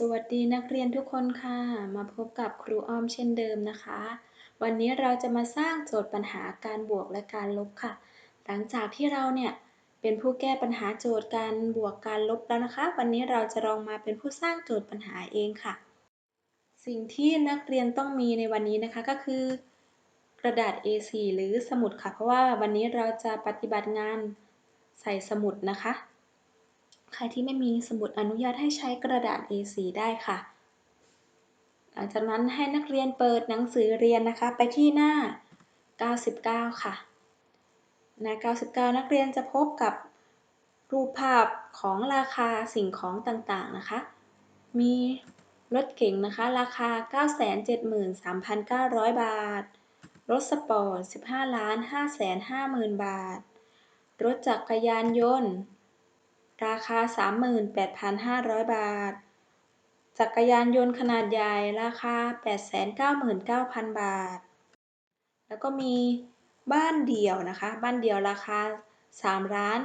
สวัสดีนักเรียนทุกคนค่ะ มาพบกับครูอ้อมเช่นเดิมนะคะ วันนี้เราจะมาสร้างโจทย์ปัญหาการบวกและการลบค่ะ หลังจากที่เราเนี่ยเป็นผู้แก้ปัญหาโจทย์การบวกการลบแล้วนะคะ วันนี้เราจะลองมาเป็นผู้สร้างโจทย์ปัญหาเองค่ะ สิ่งที่นักเรียนต้องมีในวันนี้นะคะก็คือ กระดาษ A4 หรือสมุดค่ะ เพราะว่าวันนี้เราจะปฏิบัติงานใส่สมุดนะคะ ใครที่ไม่มีสมุดอนุญาตให้ใช้กระดาษ A4 ได้ค่ะ หลังจากนั้นให้นักเรียนเปิดหนังสือเรียนนะคะ ไปที่หน้า 99 ค่ะ หน้า 99 นักเรียนจะพบกับรูปภาพของราคาสิ่งของต่างๆนะคะ มีรถเก๋งนะคะ ราคา 973,900 บาท รถสปอร์ต 15,550,000 บาท รถจักรยานยนต์ ราคา38,500บาท จักรยานยนต์ขนาดใหญ่ราคา899,000บาท แล้วก็มีบ้านเดี่ยวนะคะ บ้านเดี่ยวราคา3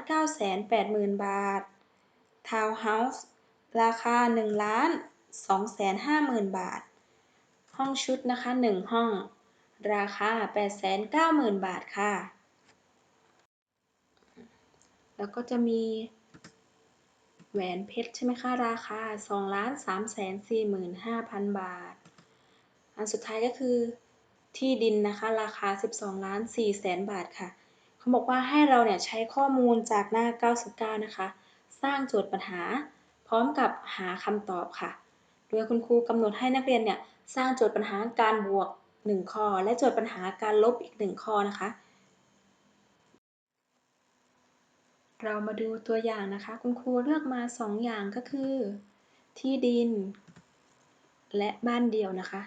980,000บาท ทาวน์เฮาส์ราคา1ล้าน250,000บาท ห้องชุดนะคะ1ห้อง ราคา890,000บาทค่ะ แล้วก็จะมี แหวนเพชรใช่ไหมคะ ราคา2 3 4 5 0 0 0บาท อันสุดท้ายก็คือที่ดินนะคะ ราคา12ล้าน4แสนบาทค่ะ เขาบอกว่าให้เราเนี่ยใช้ข้อมูลจากหน้า 99 นะคะ สร้างโจทย์ปัญหา พร้อมกับหาคำตอบค่ะ โดยคุณครูกำหนดให้นักเรียนเนี่ยสร้างโจทย์ปัญหาการบวก 1 ข้อ และโจทย์ปัญหาการลบอีก 1 ข้อนะคะ เรามาดูตัวอย่างนะคะ คุณครูเลือกมา 2 อย่างก็คือ ที่ดิน และบ้านเดี่ยวนะคะ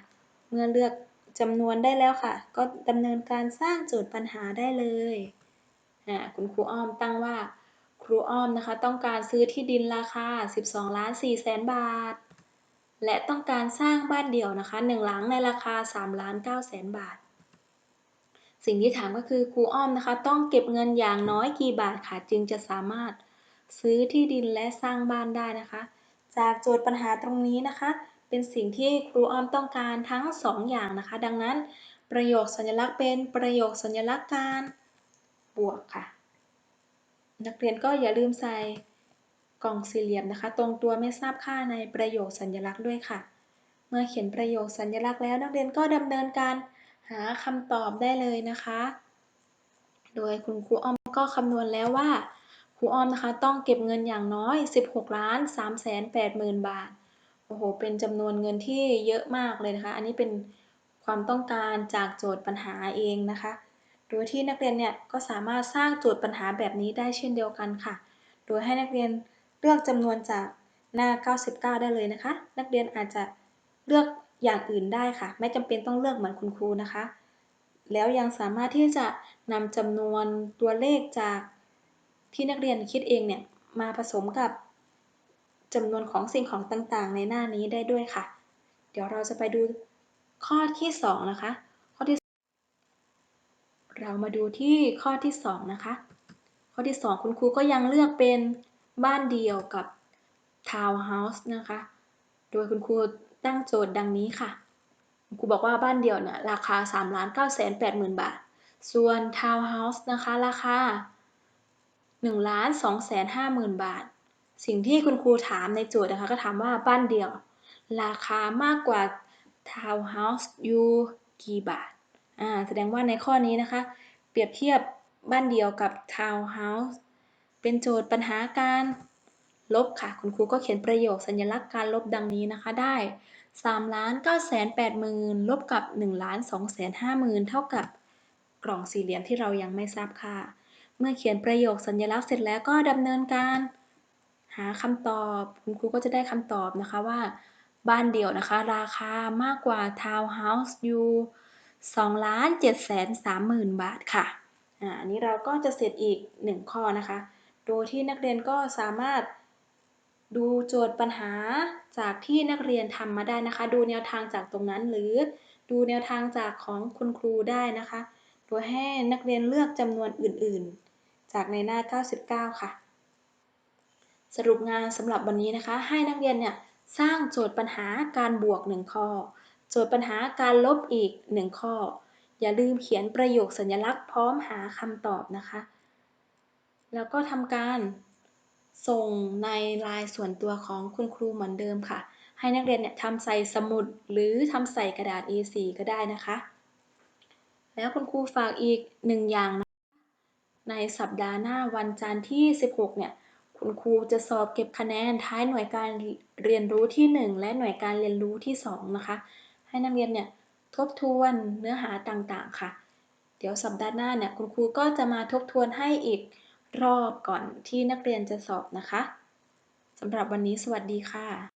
เมื่อเลือกจำนวนได้แล้วค่ะ ก็ดำเนินการสร้างโจทย์ปัญหาได้เลยคุณครูอ้อมตั้งว่า ครูอ้อมนะคะ ต้องการซื้อที่ดินราคา 12 ล้าน4แสนบาท และต้องการสร้างบ้านเดี่ยวนะคะ 1 หลังในราคา 3 ล้าน9แสนบาท สิ่งที่ถามก็คือครูอ้อมนะคะ ต้องเก็บเงินอย่างน้อยกี่บาทค่ะจึงจะสามารถซื้อที่ดินและสร้างบ้านได้นะคะ จากโจทย์ปัญหาตรงนี้นะคะ เป็นสิ่งที่ครูอ้อมต้องการทั้ง 2 อย่างนะคะ ดังนั้น ประโยคสัญลักษณ์เป็นประโยคสัญลักษณ์การบวกค่ะ นักเรียนก็อย่าลืมใส่กล่องสี่เหลี่ยมนะคะ ตรงตัวไม่ทราบค่าในประโยคสัญลักษณ์ด้วยค่ะ เมื่อเขียนประโยคสัญลักษณ์แล้วนักเรียนก็ดำเนินการ หาคำตอบได้เลยนะคะ โดยคุณครูอ้อมก็คำนวณแล้วว่าครูอ้อมนะคะต้องเก็บเงินอย่างน้อย 16ล้าน3แสน8หมื่นบาท โอ้โห เป็นจำนวนเงินที่เยอะมากเลยนะคะ อันนี้เป็นความต้องการจากโจทย์ปัญหาเองนะคะ โดยที่นักเรียนเนี่ยก็สามารถสร้างโจทย์ปัญหาแบบนี้ได้เช่นเดียวกันค่ะ โดยให้นักเรียนเลือกจำนวนจากหน้า 99 ได้เลยนะคะ นักเรียนอาจจะเลือก อย่างอื่นได้ค่ะ ไม่จำเป็นต้องเลือกเหมือนคุณครูนะคะ แล้วยังสามารถที่จะนำจำนวนตัวเลขจากที่นักเรียนคิดเองเนี่ย มาผสมกับจำนวนของสิ่งของต่างๆ ในหน้านี้ได้ด้วยค่ะ เดี๋ยวเราจะไปดูข้อที่ 2 นะคะ ข้อที่ เรามาดูที่ข้อที่ 2 นะคะ ข้อที่ 2 คุณครูก็ยังเลือกเป็นบ้านเดียวกับทาวน์เฮาส์นะคะ โดยคุณครู ตั้งโจทย์ดังนี้ค่ะครูบอกว่าบ้านเดี่ยวเนี่ยราคา3ล้าน9แสน8หมื่นบาท ส่วนทาวน์เฮาส์นะคะราคา1ล้าน2แสน5หมื่นบาท สิ่งที่คุณครูถามในโจทย์นะคะก็ถามว่าบ้านเดี่ยว ราคามากกว่าทาวน์เฮาส์อยู่กี่บาท อ่าแสดงว่าในข้อนี้นะคะ เปรียบเทียบบ้านเดี่ยวกับทาวน์เฮาส์เป็นโจทย์ปัญหาการลบค่ะ คุณครูก็เขียนประโยคสัญลักษณ์การลบดังนี้นะคะได้ 3ล้าน9แสน8หมื่นลบกับ1ล้าน2แสน5หมื่นเท่ากับกล่องสี่เหลี่ยมที่เรายังไม่ทราบค่า เมื่อเขียนประโยคสัญลักษณ์เสร็จแล้วก็ดำเนินการ หาคำตอบ คุณครูก็จะได้คำตอบนะคะว่า บ้านเดี่ยวนะคะ ราคามากกว่าทาวน์เฮาส์อยู่2ล้าน7แสน3หมื่นบาทค่ะอันนี้เราก็จะเสร็จอีก 1 ข้อนะคะ โดยที่นักเรียนก็สามารถ ดูโจทย์ปัญหาจากที่นักเรียนทำมาได้นะคะ ดูแนวทางจากตรงนั้น หรือดูแนวทางจากของคุณครูได้นะคะ โดยให้นักเรียนเลือกจำนวนอื่นๆ จากในหน้า 99 ค่ะ สรุปงานสำหรับวันนี้นะคะ ให้นักเรียนเนี่ยสร้างโจทย์ปัญหาการบวก 1 ข้อ โจทย์ปัญหาการลบอีก 1 ข้อ อย่าลืมเขียนประโยคสัญลักษณ์พร้อมหาคำตอบนะคะ แล้วก็ทำการ ส่งในลน์ส่วนตัวของคุณครูเหมือนเดิมค่ะ ให้นักเรียนเนี่ยทำใส่สมุดหรือทำใส่กระดาษ A4 ก็ได้นะคะ แล้วคุณครูฝากอีกหนึ่งอย่างนะในสัปดาห์หน้าวันจันทร์ที่ 16 เนี่ย คุณครูจะสอบเก็บคะแนนท้ายหน่วยการเรียนรู้ที่ 1 และหน่วยการเรียนรู้ที่ 2 นะคะ ให้นักเรียนเนี่ยทบทวนเนื้อหาต่างๆ ค่ะ เดี๋ยวสัปดาห์หน้าเนี่ยคุณครูก็จะมาทบทวนให้อีก รอบก่อนที่นักเรียนจะสอบนะคะ สำหรับวันนี้สวัสดีค่ะ